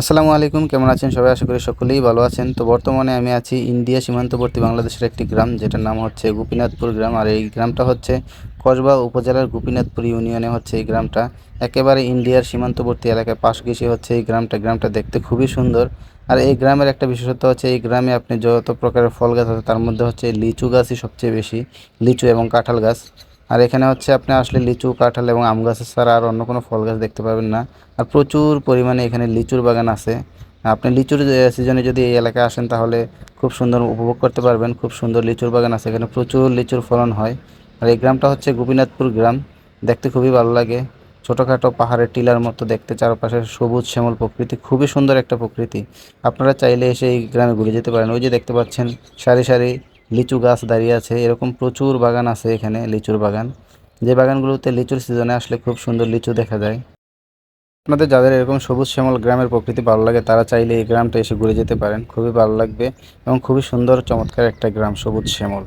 আসসালামু আলাইকুম, কেমন আছেন সবাই? আশা করি সকলেই ভালো আছেন। তো বর্তমানে আমি আছি ইন্ডিয়া সীমান্তবর্তী বাংলাদেশের একটি গ্রাম, যেটার নাম হচ্ছে গোপীনাথপুর গ্রাম। আর এই গ্রামটা হচ্ছে কসবা উপজেলার গোপীনাথপুর ইউনিয়নে হচ্ছে এই গ্রামটা। একেবারে ইন্ডিয়ার সীমান্তবর্তী এলাকায় পাশ ঘেঁষে হচ্ছে এই গ্রামটা। গ্রামটা দেখতে খুবই সুন্দর। আর এই গ্রামের একটা বিশেষত্ব হচ্ছে এই গ্রামে আপনি যত প্রকারের ফল গাছ আছে, তার মধ্যে হচ্ছে লিচু গাছই সবচেয়ে বেশি। লিচু এবং কাঁঠাল গাছ। আর এখানে হচ্ছে আপনি আসলে লিচু, কাঁঠাল এবং আম গাছের ছাড়া আর অন্য কোনো ফল গাছ দেখতে পাবেন না। আর প্রচুর পরিমাণে এখানে লিচুর বাগান আছে। আপনি লিচুর সিজনে যদি এই এলাকায় আসেন তাহলে খুব সুন্দর উপভোগ করতে পারবেন। খুব সুন্দর লিচুর বাগান আছে। এখানে প্রচুর লিচুর ফলন হয়। আর এই গ্রামটা হচ্ছে গোপীনাথপুর গ্রাম। দেখতে খুবই ভালো লাগে। ছোটোখাটো পাহাড়ের টিলার মতো দেখতে, চারপাশে সবুজ শ্যামল প্রকৃতি, খুবই সুন্দর একটা প্রকৃতি। আপনারা চাইলে এসে এই গ্রামে ঘুরে যেতে পারেন। ওই যে দেখতে পাচ্ছেন সারি সারি লিচু গাছ দাঁড়িয়ে আছে। এরকম প্রচুর বাগান আছে এখানে, লিচুর বাগান। যে বাগানগুলোতে লিচুর সিজনে আসলে খুব সুন্দর লিচু দেখা যায়। আপনাদের যাদের এরকম সবুজ শ্যামল গ্রামের প্রকৃতি ভালো লাগে, তারা চাইলে এই গ্রামটা এসে ঘুরে যেতে পারেন। খুবই ভালো লাগবে এবং খুবই সুন্দর চমৎকার একটা গ্রাম, সবুজ শ্যামল।